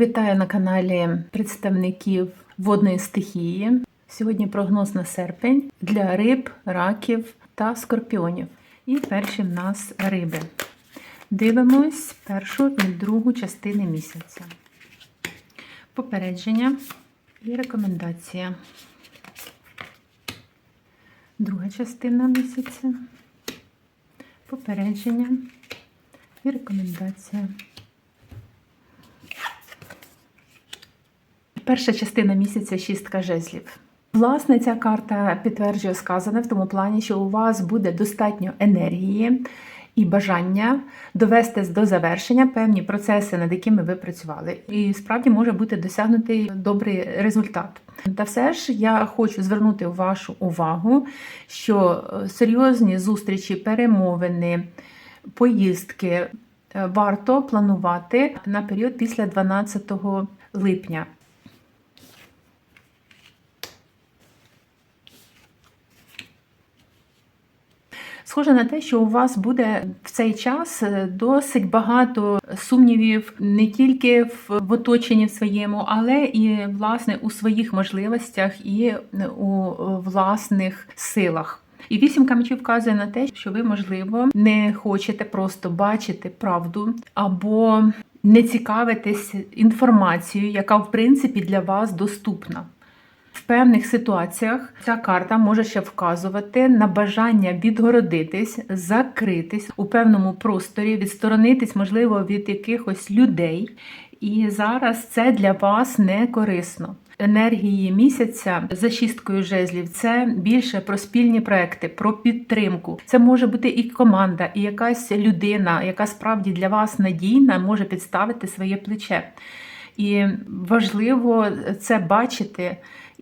Вітаю на каналі представників водної стихії. Сьогодні прогноз на серпень для риб, раків та скорпіонів. І перші в нас риби. Дивимось першу і другу частини місяця. Попередження і рекомендація. Друга частина місяця. Попередження і рекомендація. Перша частина місяця шістка жезлів. Власне, ця карта підтверджує сказане в тому плані, що у вас буде достатньо енергії і бажання довести до завершення певні процеси, над якими ви працювали. І справді може бути досягнутий добрий результат. Та все ж я хочу звернути вашу увагу, що е, серйозні зустрічі, перемовини, поїздки е, варто планувати на період після 12 липня. Схоже на те, що у вас буде в цей час е, досить багато сумнівів не тільки в оточенні своєму, але і власне у своїх можливостях і у власних силах. І вісімка мечів вказує на те, що ви, можливо, не хочете просто бачити правду або не цікавитесь інформацією, яка в принципі для вас доступна. В певних ситуаціях ця карта може ще вказувати на бажання відгородитись, закритись у певному просторі, відсторонитись, можливо, від якихось людей. І зараз це для вас не корисно. Енергії місяця за шісткою жезлів це більше про спільні проекти, про підтримку. Це може бути і команда, і якась людина, яка справді для вас надійна, може підставити своє плече. І важливо це бачити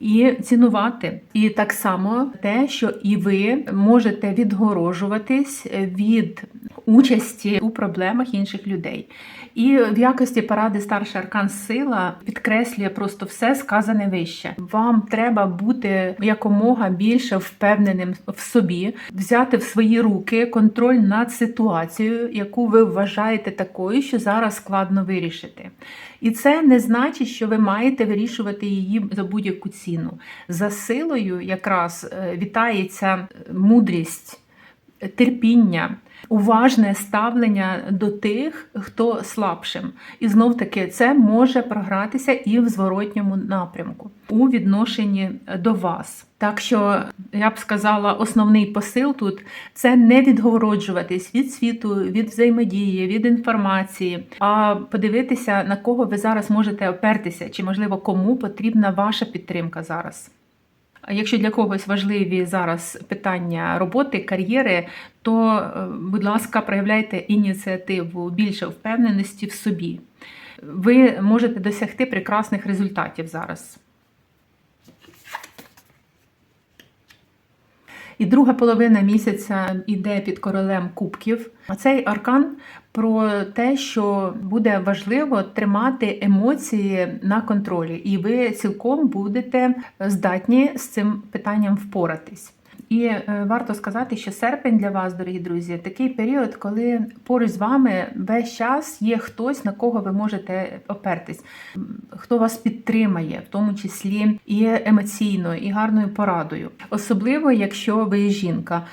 і цінувати. І так само те, що і ви можете відгорожуватись від участі у проблемах інших людей. І в якості поради старший аркан сила підкреслює просто все сказане вище. Вам треба бути якомога більше впевненим в собі, взяти в свої руки контроль над ситуацією, яку ви вважаєте такою, що зараз складно вирішити. І це не значить, що ви маєте вирішувати її за будь-яку ціну. За силою якраз е, вітається мудрість, терпіння. Уважне ставлення до тих, хто слабшим. І знов таки це може програтися і в зворотньому напрямку у відношенні до вас. Так що я б сказала, основний посил тут це не відгороджуватись від світу, від взаємодії, від інформації, а подивитися, на кого ви зараз можете опертися, чи можливо кому потрібна ваша підтримка зараз. Якщо для когось важливі зараз питання роботи, кар'єри, то, е, будь ласка, проявляйте ініціативу більше впевненості в собі. Ви можете досягти прекрасних результатів зараз. І друга половина місяця йде під королем кубків. А цей аркан про те, що буде важливо тримати емоції на контролі, і ви цілком будете здатні з цим питанням впоратись. І е, варто сказати, що серпень для вас, дорогі друзі, такий період, коли поруч з вами весь час є хтось, на кого ви можете опертись, хто вас підтримає, в тому числі і емоційно, і гарною порадою. Особливо, якщо ви жінка.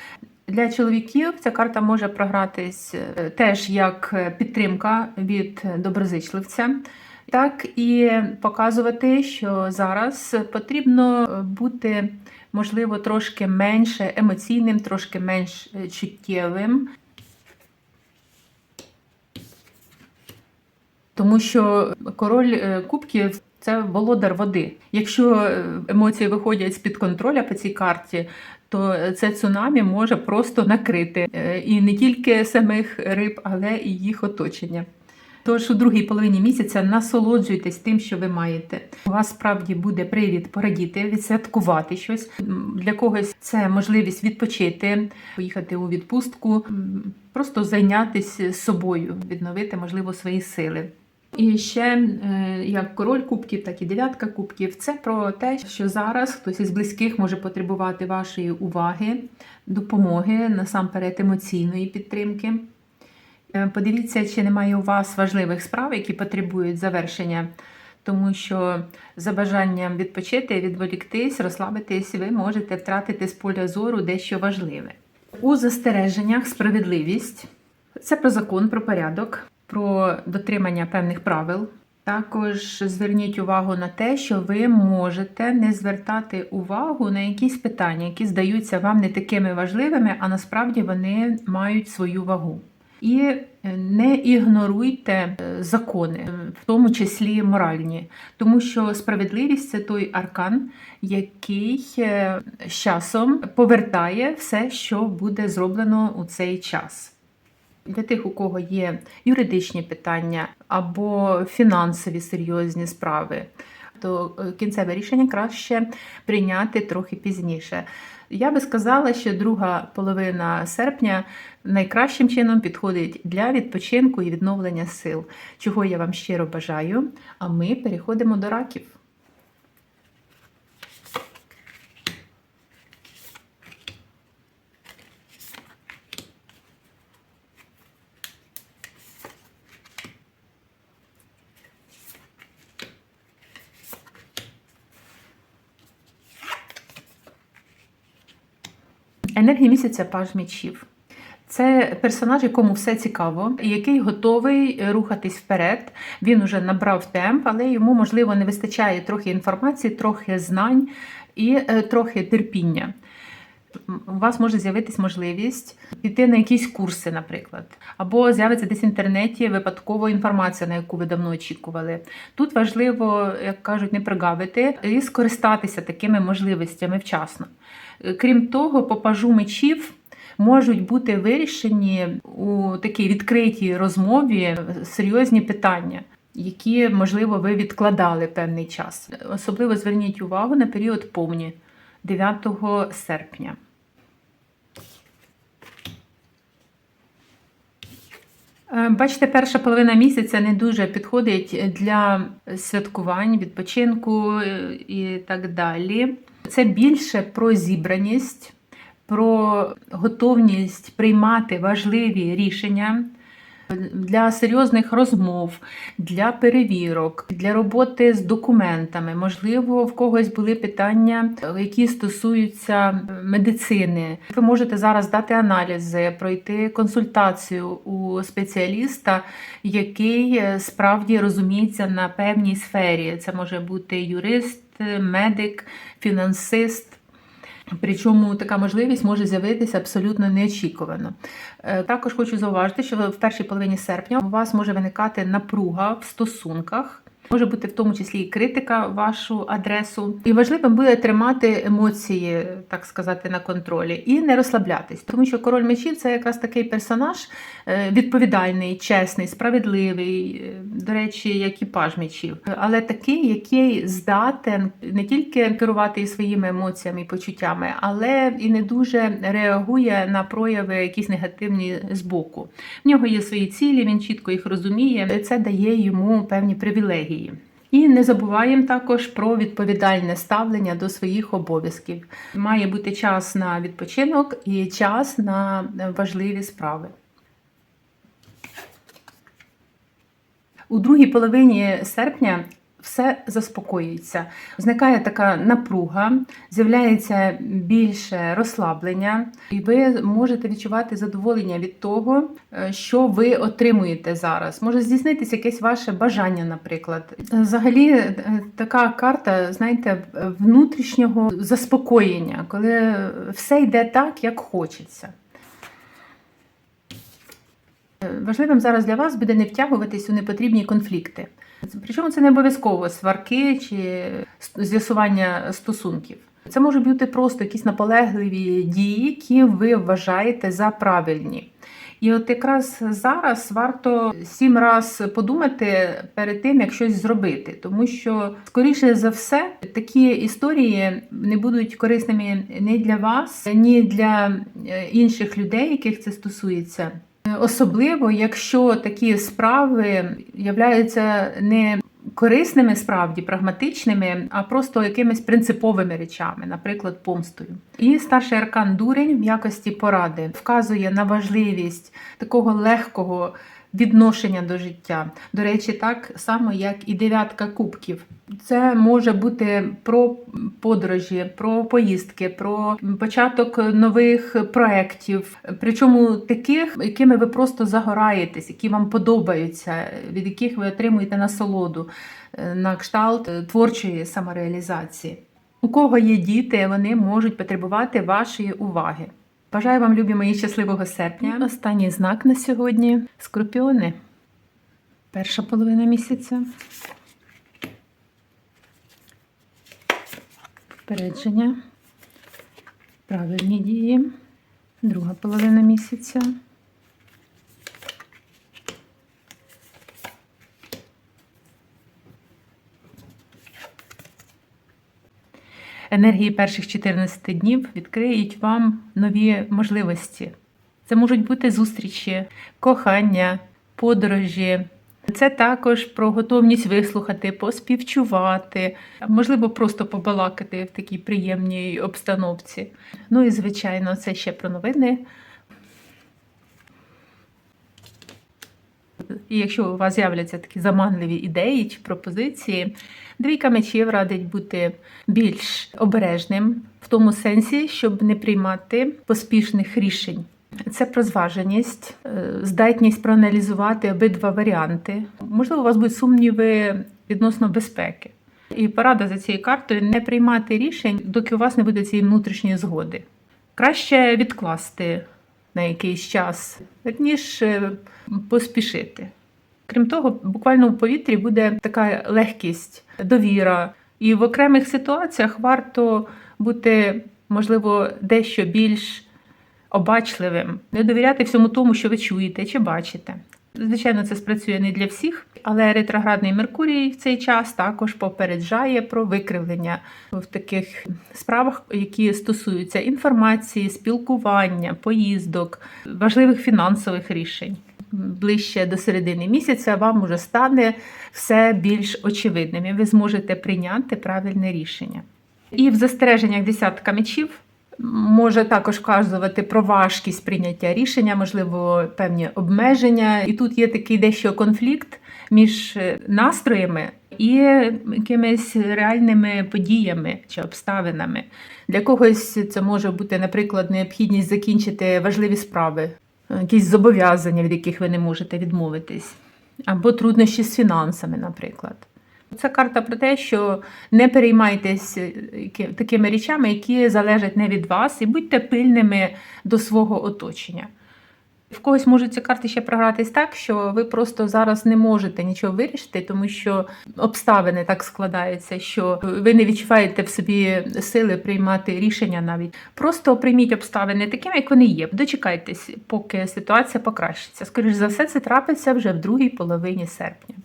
Для чоловіків ця карта може програтись е, теж як підтримка від доброзичливця. Так і показувати, що зараз потрібно бути можливо, трошки менше емоційним, трошки менш е, чуттєвим. Тому що король е, кубків це володар води. Якщо е, емоції виходять з-під контроля по цій карті, то це цунамі може просто накрити і не тільки самих риб, але і їх оточення. Тож у другій половині місяця насолоджуйтесь тим, що ви маєте. У вас справді буде привід порадіти, відсвяткувати щось. Для когось це можливість відпочити, поїхати у відпустку, просто зайнятися собою, відновити, можливо, свої сили. І ще е, як король кубків, так і дев'ятка кубків це про те, що зараз хтось із близьких може потребувати вашої уваги, допомоги, насамперед емоційної підтримки. Е, Подивіться, чи немає у вас важливих справ, які потребують завершення, тому що за бажанням відпочити, відволіктись, розслабитись, ви можете втратити з поля зору дещо важливе. У застереженнях справедливість це про закон, про порядок, про дотримання певних правил. Також зверніть увагу на те, що ви можете не звертати увагу на якісь питання, які здаються вам не такими важливими, а насправді вони мають свою вагу. І е, не ігноруйте е, закони, е, в тому числі моральні, тому що справедливість це той аркан, який з часом повертає все, що буде зроблено у цей час. Для тих, у кого є юридичні питання або фінансові серйозні справи, то е, кінцеве рішення краще прийняти трохи пізніше. Я би сказала, що друга половина серпня найкращим чином підходить для відпочинку і відновлення сил, чого я вам щиро бажаю. А ми переходимо до раків. Енергія місяця паж мечів. Це персонаж, якому все цікаво, який готовий рухатись вперед. Він уже набрав темп, але йому, можливо, не вистачає трохи інформації, трохи знань і е, трохи терпіння. У вас може з'явитись можливість піти на якісь курси, наприклад, або з'явиться десь в інтернеті випадково інформація, на яку ви давно очікували. Тут важливо, як кажуть, не прогавити і скористатися такими можливостями вчасно. Крім того, по пажу мечів можуть бути вирішені у такій відкритій розмові серйозні питання. Які, можливо, ви відкладали певний час. Особливо зверніть увагу на період повні 9 серпня. Е, Бачите, перша половина місяця не дуже підходить для святкувань, відпочинку е, і так далі. Це більше про зібраність, про готовність приймати важливі рішення для серйозних розмов, для перевірок, для роботи з документами. Можливо, в когось були питання, які стосуються медицини. Ви можете зараз дати аналізи, пройти консультацію у спеціаліста, який е, справді розуміється на певній сфері. Це може бути юрист, медик, фінансист. Причому така можливість може з'явитися абсолютно неочікувано. Е, Також хочу зауважити, що в першій половині серпня у вас може виникати напруга в стосунках. Може бути в тому числі і критика вашу адресу. І важливим буде тримати емоції, так сказати, на контролі, і не розслаблятись. Тому що король мечів це якраз такий персонаж е, відповідальний, чесний, справедливий, е, до речі, як і паж мечів, але такий, який здатен не тільки керувати своїми емоціями і почуттями, але і не дуже реагує на прояви якісь негативні з боку. В нього є свої цілі, він чітко їх розуміє. Це дає йому певні привілегії. І не забуваємо також про відповідальне ставлення до своїх обов'язків. Має бути час на відпочинок і час на важливі справи. У другій половині серпня все заспокоюється. Зникає така напруга, з'являється більше розслаблення, і ви можете відчувати задоволення від того, е, що ви отримуєте зараз. Може здійснитися якесь ваше бажання, наприклад. Взагалі, е, така карта, знаєте, внутрішнього заспокоєння, коли все йде так, як хочеться. Е, Важливим зараз для вас буде не втягуватись у непотрібні конфлікти. Причому це не обов'язково сварки чи з'ясування стосунків. Це можуть бути просто якісь наполегливі дії, які ви вважаєте за правильні. І от якраз зараз варто сім раз подумати перед тим, як щось зробити, тому що, скоріше за все, такі історії не будуть корисними ні для вас, ні для е, інших людей, яких це стосується. Особливо, якщо такі справи являються не корисними, справді прагматичними, а просто якимись принциповими речами, наприклад, помстою. І старший аркан дурень в якості поради вказує на важливість такого легкого відношення до життя. До речі, так само, як і дев'ятка кубків. Це може бути про подорожі, про поїздки, про початок нових проєктів, причому таких, якими ви просто загораєтесь, які вам подобаються, від яких ви отримуєте насолоду е, на кшталт е, творчої самореалізації. У кого є діти, вони можуть потребувати вашої уваги. Бажаю вам, любі мої, щасливого серпня. Останній знак на сьогодні скорпіони. Перша половина місяця. Попередження. Правильні дії. Друга половина місяця. Енергії перших 14 днів відкриють вам нові можливості. Це можуть бути зустрічі, кохання, подорожі. Це також про готовність вислухати, поспівчувати, можливо, просто побалакати в такій приємній обстановці. Ну і, звичайно, це ще про новини. І якщо у вас з'являться такі заманливі ідеї чи пропозиції, двійка мечів радить бути більш обережним в тому сенсі, щоб не приймати поспішних рішень. Це про зваженість, е, здатність проаналізувати обидва варіанти. Можливо, у вас будуть сумніви відносно безпеки. І порада за цією картою не приймати рішень, доки у вас не буде цієї внутрішньої згоди. Краще відкласти на якийсь час, ніж поспішити. Крім того, буквально в повітрі буде така легкість, довіра. І в окремих ситуаціях варто бути, можливо, дещо більш обачливим, не довіряти всьому тому, що ви чуєте чи бачите. Звичайно, це спрацює не для всіх, але ретроградний Меркурій в цей час також попереджає про викривлення в таких справах, які стосуються інформації, спілкування, поїздок, важливих фінансових рішень. Ближче до середини місяця вам уже стане все більш очевидним, і ви зможете прийняти правильне рішення. І в застереженнях десятка мечів може також вказувати про важкість прийняття рішення, можливо, певні обмеження. І тут є такий дещо конфлікт між настроями і якимись реальними подіями чи обставинами. Для когось це може бути, наприклад, необхідність закінчити важливі справи, якісь зобов'язання, від яких ви не можете відмовитись, або труднощі з фінансами, наприклад. Це карта про те, що не переймайтесь такими речами, які залежать не від вас, і будьте пильними до свого оточення. В когось можуть ці карти ще програтись так, що ви просто зараз не можете нічого вирішити, тому що обставини так складаються, що ви не відчуваєте в собі сили приймати рішення навіть. Просто прийміть обставини такими, як вони є. Дочекайтесь, поки ситуація покращиться. Скоріше за все, це трапиться вже в другій половині серпня.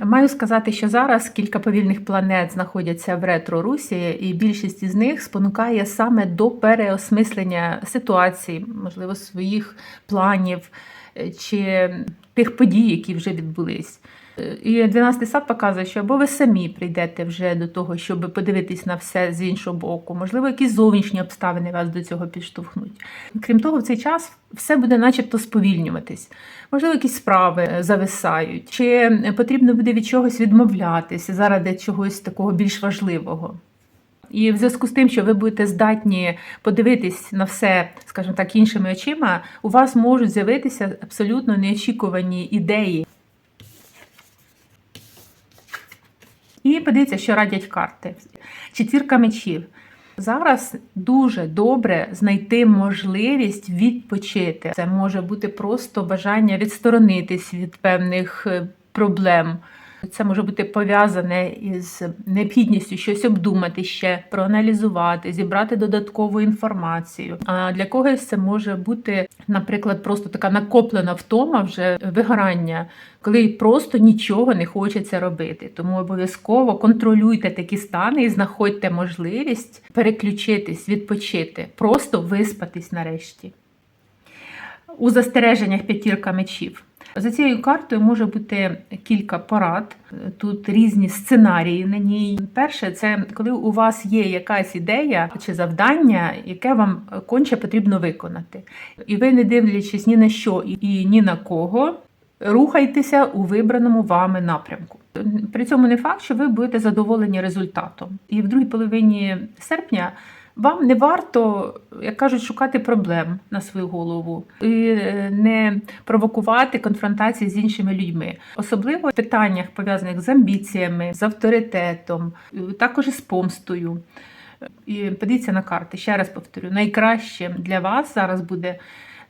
Маю сказати, що зараз кілька повільних планет знаходяться в ретро-русі, і більшість із них спонукає саме до переосмислення ситуації, можливо, своїх планів е, чи тих подій, які вже відбулись. І 12 сад показує, що або ви самі прийдете вже до того, щоб подивитись на все з іншого боку, можливо, якісь зовнішні обставини вас до цього підштовхнуть. Крім того, в цей час все буде начебто сповільнюватись. Можливо, якісь справи зависають, чи потрібно буде від чогось відмовлятися заради чогось такого більш важливого. І в зв'язку з тим, що ви будете здатні подивитись на все, скажімо так, іншими очима, у вас можуть з'явитися абсолютно неочікувані ідеї. І подивіться, що радять карти. Четвірка мечів. Зараз дуже добре знайти можливість відпочити. Це може бути просто бажання відсторонитись від певних е, проблем. Це може бути пов'язане із необхідністю щось обдумати ще, проаналізувати, зібрати додаткову інформацію. А для когось це може бути, наприклад, просто така накоплена втома вже вигорання, коли просто нічого не хочеться робити. Тому обов'язково контролюйте такі стани і знаходьте можливість переключитись, відпочити, просто виспатись нарешті. У застереженнях п'ятірка мечів. За цією картою може бути кілька порад. Тут різні сценарії на ній. Перше, це коли у вас є якась ідея чи завдання, яке вам конче потрібно виконати. І ви, не дивлячись ні на що і- ні на кого, рухайтеся у вибраному вами напрямку. При цьому не факт, що ви будете задоволені результатом. І в другій половині серпня вам не варто, як кажуть, шукати проблем на свою голову і е, не провокувати конфронтації з іншими людьми, особливо в питаннях пов'язаних з амбіціями, з авторитетом, е, також із помстою. І подивіться на карти. Ще раз повторю: найкраще для вас зараз буде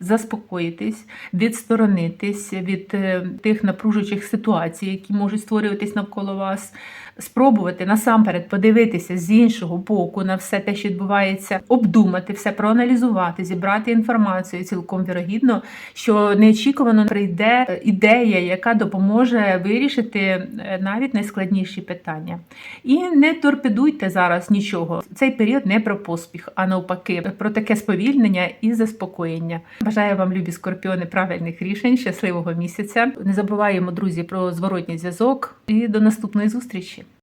заспокоїтись, відсторонитись від е, тих напружуючих ситуацій, які можуть створюватись навколо вас, спробувати насамперед подивитися з іншого боку на все те, що відбувається, обдумати все, проаналізувати, зібрати інформацію. Цілком вірогідно, що неочікувано прийде ідея, яка допоможе вирішити е, навіть найскладніші питання. І не торпедуйте зараз нічого. Цей період не про поспіх, а навпаки, про таке сповільнення і заспокоєння. Бажаю вам, любі скорпіони, правильних рішень, щасливого місяця. Не забуваємо, друзі, про зворотній зв'язок і до наступної зустрічі.